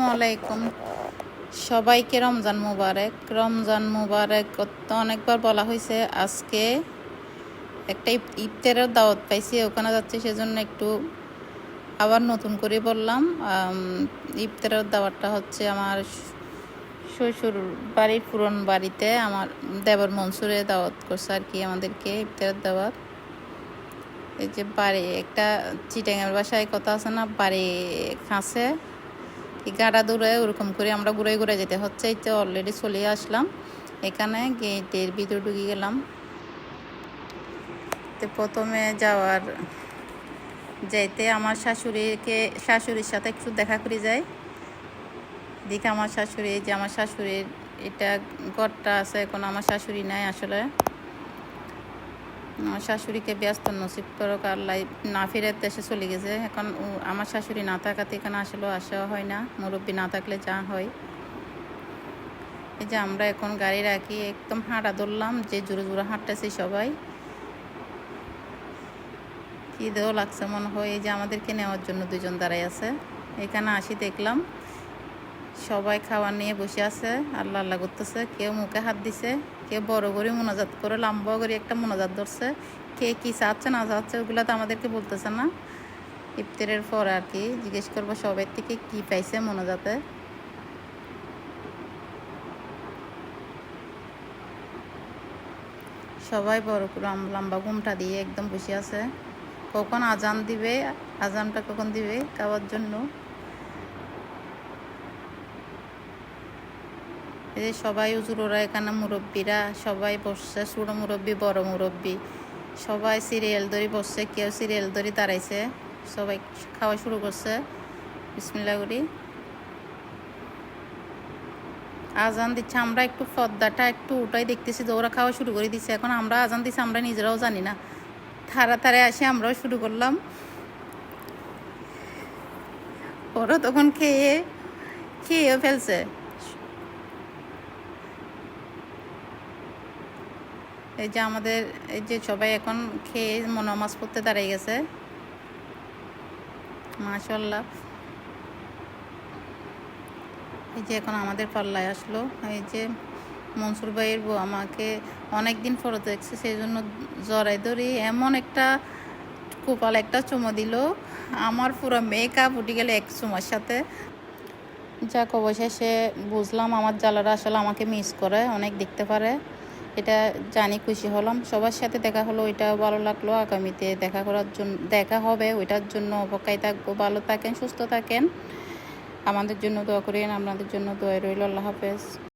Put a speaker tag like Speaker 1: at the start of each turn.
Speaker 1: আলাইকুম। সবাইকে রমজান মুবারক। রমজান মুবারক তো অনেকবার বলা হয়েছে। আজকে একটা ইফ- ইফতারের দাওয়াত পাইছি, ওখানে যাচ্ছি সেজন্য একটু আবার নতুন করে বললাম। ইফতারের দাওয়াতটা হচ্ছে আমার শ্বশুর বাড়ির পুরন বাড়িতে আমার দেবর মনসুরে দাওয়াত করছে আর কি আমাদেরকে ইফতারের দাওয়াত। এই যে বাড়ি, একটা চিটাঙের বাসায় কথা আছে না, বাড়ি কাছে। এই গাড়া দূরে ওরকম করে আমরা ঘুরে ঘুরে যেতে হচ্ছে। এই তো অলরেডি চলে আসলাম। এখানে গেটের ভিতরে ঢুকে গেলাম। তো প্রথমে যাওয়ার যাইতে আমার শাশুড়িকে, শাশুড়ির সাথে একটু দেখা করে যাই। দেখে আমার শাশুড়ি যে আমার শাশুড়ির এটা ঘরটা আছে, এখন আমার শাশুড়ি নাই আসলে। শাশুড়িকে ব্যস্ত নসিব করক আল্লাহ না ফিরে দেশে চলে গেছে। এখন আমার শাশুড়ি না থাকাতে এখানে আসলেও আসা হয় না। মুরব্বী না থাকলে যা হয়। এই যে আমরা এখন গাড়ি রাখি, একদম হাঁটা ধরলাম, যে জোরে জোরে হাঁটতেছি সবাই। কি দেও লাগছে মনে হয়, এই যে আমাদেরকে নেওয়ার জন্য দুজন দাঁড়াই আছে। এখানে আসি দেখলাম। সবাই খাওয়া নিয়ে বসে আছে, আল্লাহ আল্লাহ করতেছে, কেউ মুখে হাত দিছে, কেউ বড় করে মোনাজাত করে, লম্বা করে একটা মোনাজাত ধরছে, কে কি চাচ্ছে না চাচ্ছে ওগুলো তো আমাদেরকে বলতেছে না। ইফতারের পর আর কি জিজ্ঞেস করব সবাই থেকে কি পাইছে মোনাজাতে। সবাই বড় করে লম্বা ঘুমটা দিয়ে একদম বসে আছে। কখন আজান দিবে, আজানটা কখন দিবে, খাওয়ার জন্য। এই যে সবাই উজুরোরা এখানে মুরব্বীরা, সবাই বসছে, ছোটো মুরব্বী, বড় মুরব্বী। সবাই সিরিয়াল ধরে বসছে, কেউ সিরিয়াল ধরে দাঁড়াইছে। সবাই খাওয়া শুরু করছে। বিসমিল্লা করি। আজান দিচ্ছে, আমরা একটু পর্দাটা একটু ওটাই দেখতেছি যে ওরা খাওয়া শুরু করে দিচ্ছে এখন আমরা আজান দিচ্ছি আমরা নিজেরাও জানি না। থারা থারে আসে, আমরাও শুরু করলাম। ওরা তখন খেয়ে, খেয়েও ফেলছে। এই যে আমাদের এই যে সবাই এখন খেয়ে মনামাজ পড়তে দাঁড়িয়ে গেছে। মাশাল্লাহ এই যে এখন আমাদের পাল্লায় আসলো। এই যে মনসুর ভাইয়ের বউ আমাকে অনেক দিন পরে দেখছে সেই জন্য জড়াই ধরি এমন একটা কপাল, একটা চুমো দিল। আমার পুরো মেকআপ উঠে গেলে এক চুমার সাথে। যাক, অবশেষে বুঝলাম আমার জ্বালারা আসলে আমাকে মিস করে, অনেক দেখতে পারে। এটা জানি খুশি হলাম। সবার সাথে দেখা হলো, ওইটা ভালো লাগল। আগামীতে দেখা করার জন্য দেখা হবে, ওইটার জন্য অপেক্ষায় থাকব। ভালো থাকেন, সুস্থ থাকেন। আমাদের জন্য দোয়া করেন, আপনাদের জন্য দোয়া রইল। আল্লাহ হাফেজ।